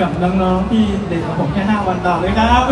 กับน้องๆที่เด็กของผมแค่5วันต่อเลยครับ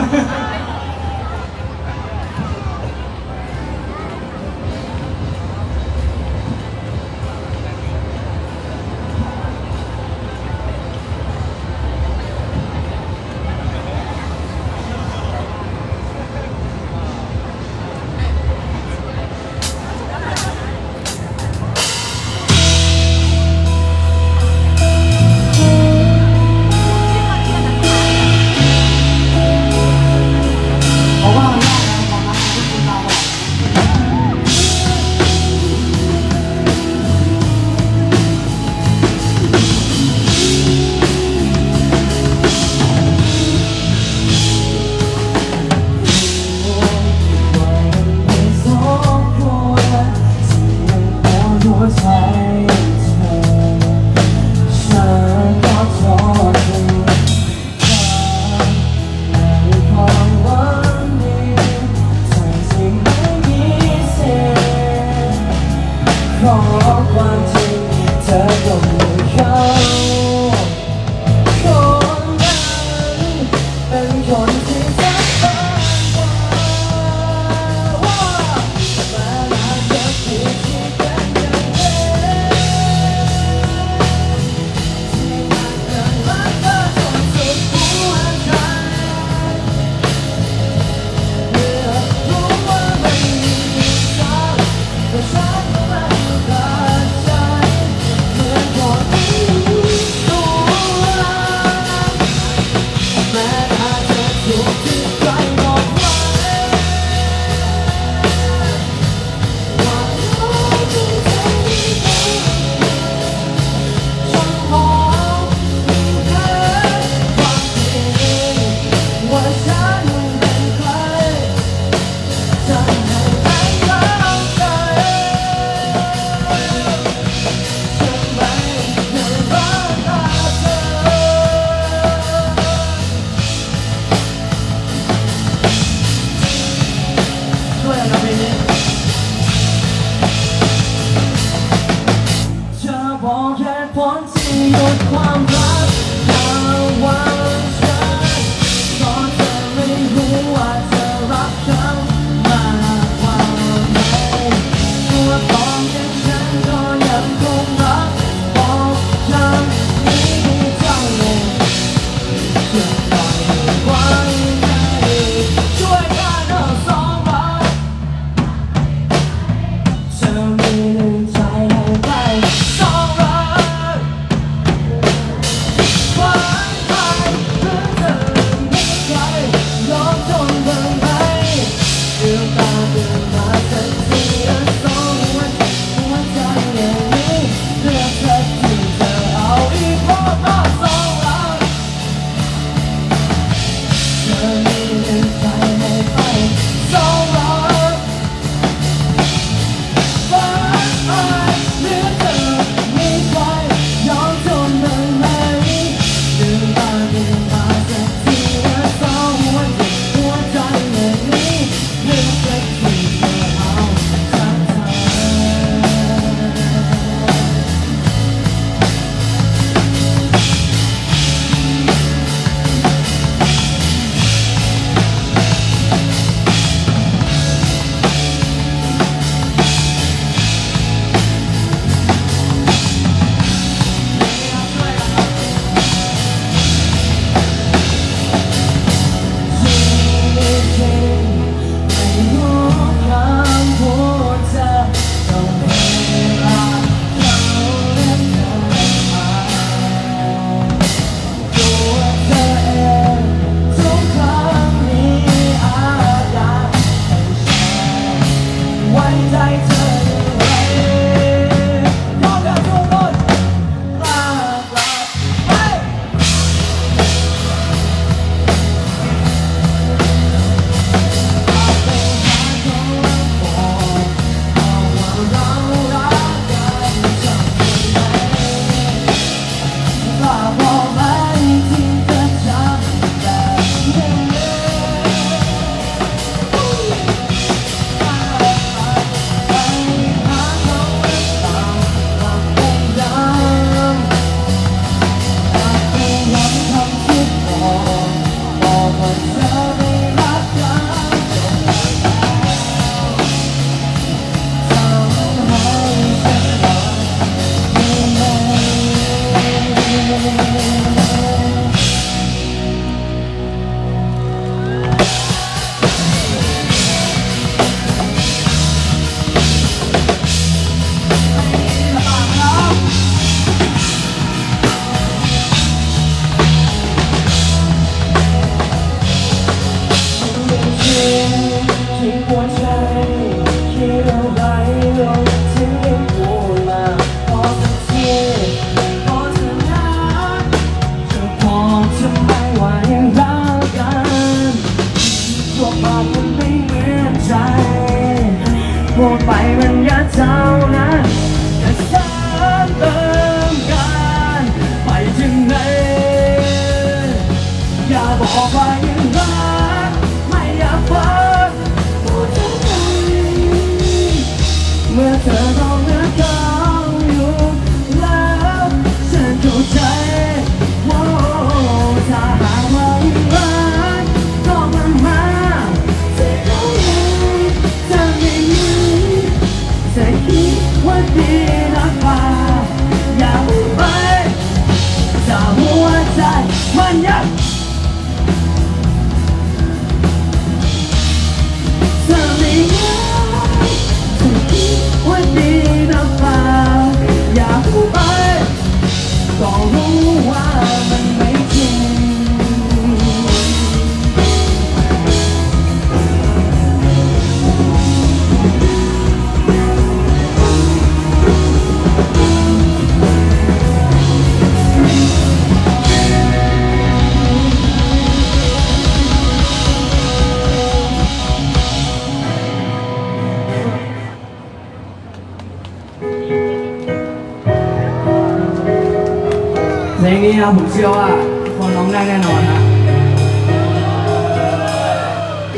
ครับผมเชื่อว่าคนร้องได้แน่นอนนะ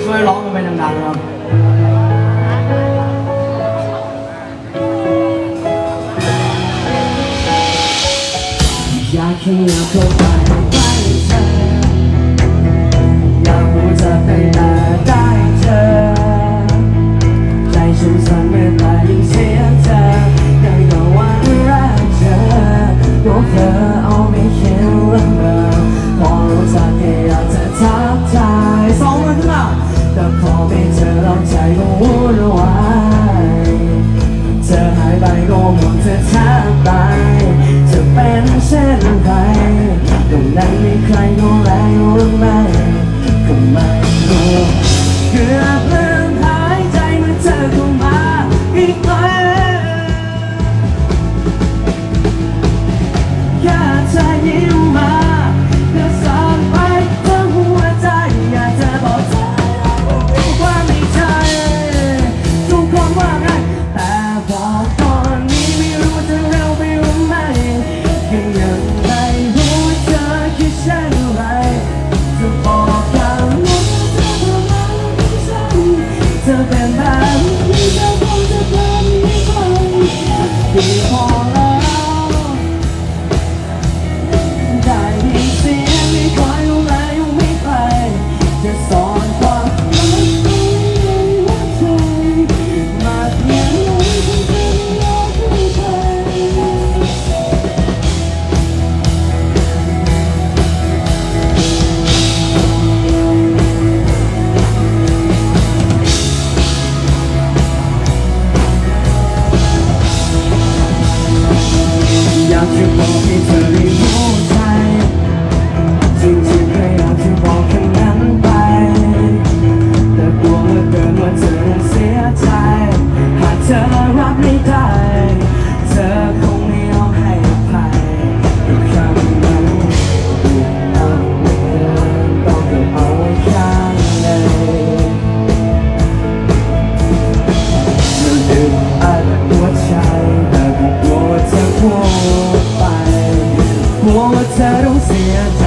ช่วยร้องกันไปดังๆครับอยากขยับเข้าไปใ my See Yeah.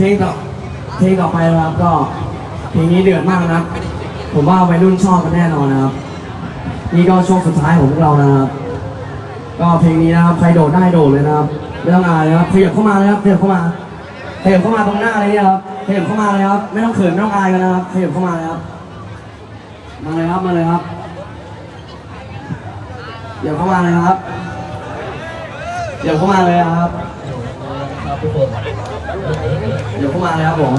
เพลงต่อเพลงต่อไปนะครับก็เพลงนี้เดือดมากนะครับผมว่าวัยรุ่นชอบกันแน่นอนนะครับ นี่ก็ช่วงสุดท้ายของพวกเรานะครับ ก็เพลงนี้นะครับใครโดดได้โดดเลยนะครับไม่ต้องอายนะครับขยับเข้ามาเลยครับขยับเข้ามาขยับเข้ามาตรงหน้าเลยเนี่ยครับขยับเข้ามาเลยครับ ไม่ต้องเขินไม่ต้องอายกันนะครับขยับเข้ามาเลยครับมาเลยครับมาเลยครับขยับเข้ามาเลยครับขยับเข้ามาเลยครับ เดี๋ยวเข้ามาแล้วผม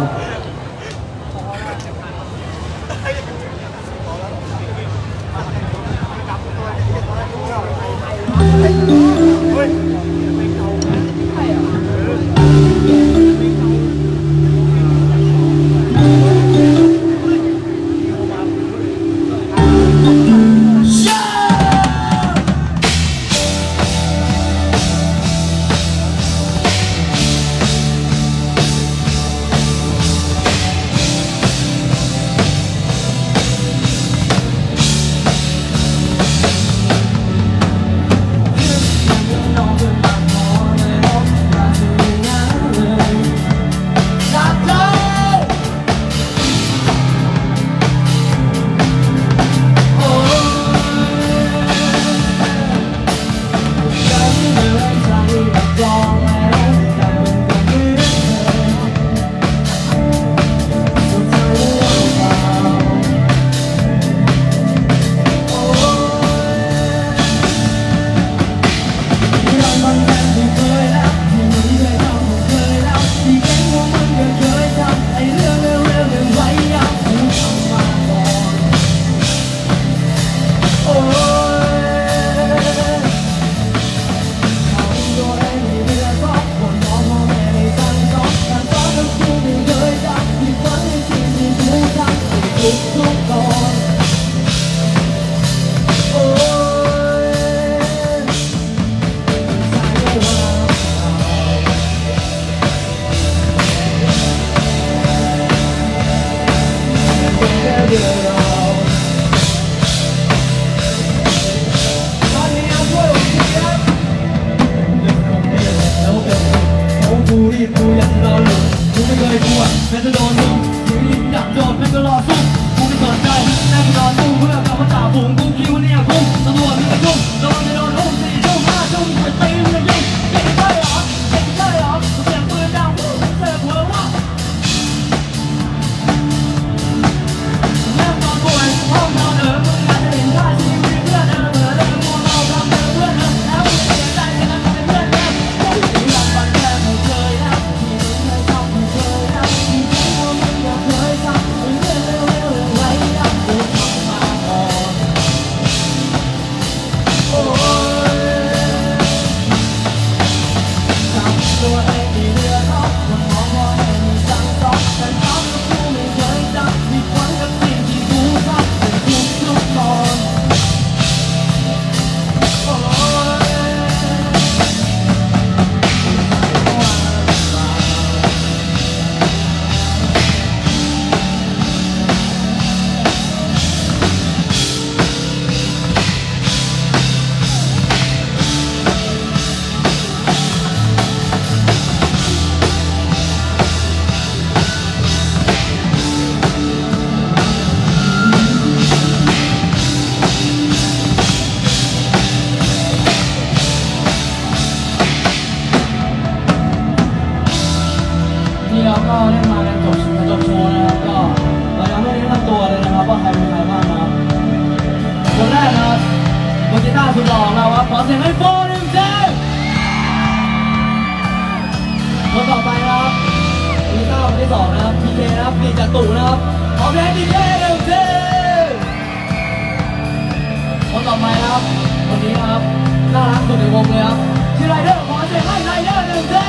ให้เดอร์หนึ่งที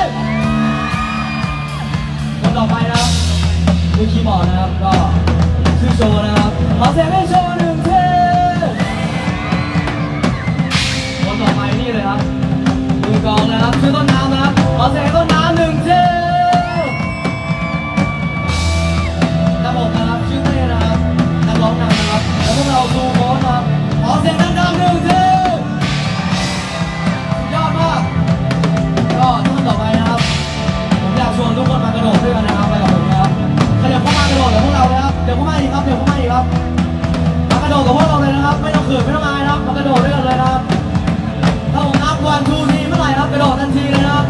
คนต่อไปนะครับคือคีย์บอร์ดนะครับก็ชื่อโชว์นะครับขอเสียงให้โชว์หนึ่งเทีคนต่อไปนี่เลยครับมือกองนะครับชื่อต้นน้ำนะครับขอเสียงต้นน้ำหนึ่งท เดี๋ยวเขามาอีกครับ เดี๋ยวเขามาอีกครับมากระโดดกับพวกเราเลยนะครับ ไม่ต้องเขินไม่ต้องอายนะครับมากระโดดด้วยกันเลยนะครับถ้าผมนับวันทูทีเมื่อไหร่ครับกระโดดทันทีเลยนะครับ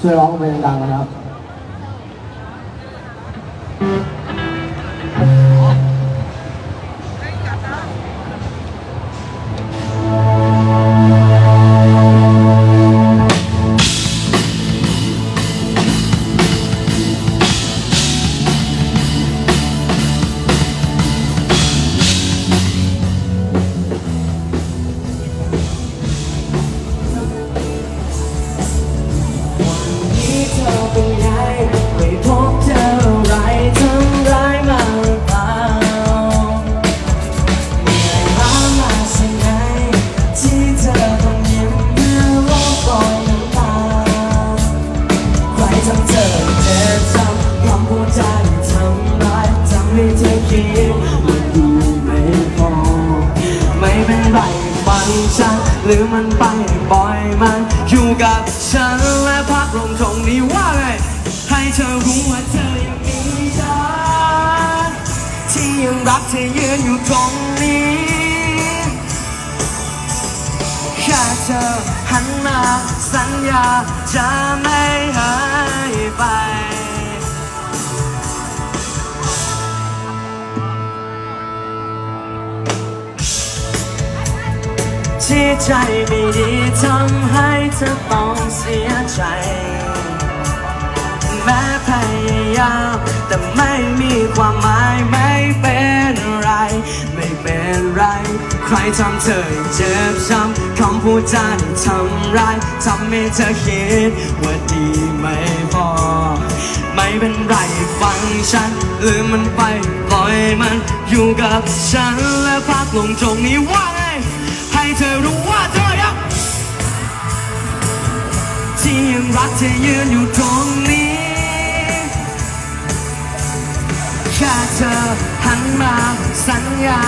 所以往后面打呢 ลืมมันไปบ่อยมัน อยู่กับฉันและพักลงตรงนี้ว่าไง ให้เธอรู้ว่าเธอยังมีฉันที่ยังรักเธอยืนอยู่ตรงนี้แค่เธอหันมาสัญญาจะไม่หายไป ที่ใจไม่ดีทำให้เธอต้องเสียใจ แม้พยายามแต่ไม่มีความหมายไม่เป็นไร ไม่เป็นไร ใครทำเธอเจ็บช้ำคำพูดจาที่ทำร้ายทำให้เธอคิดว่าดีไม่พอ ไม่เป็นไรฟังฉันลืมมันไปปล่อยมันอยู่กับฉันและพักลงตรงนี้ไว้ ให้เธอรู้ว่าเธอยังที่ยังรักเธอยืนอยู่ตรงนี้แค่เธอหันมาสัญญา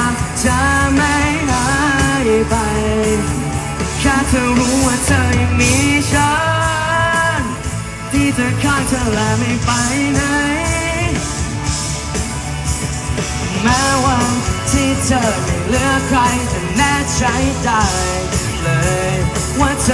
จะไม่หายไปแค่เธอรู้ว่าเธอยังมีฉันที่เธอข้างเธอและไม่ไปไหน แม้ว่าที่เธอไม่เหลือใครจะแน่ใจได้เลยว่าเธอ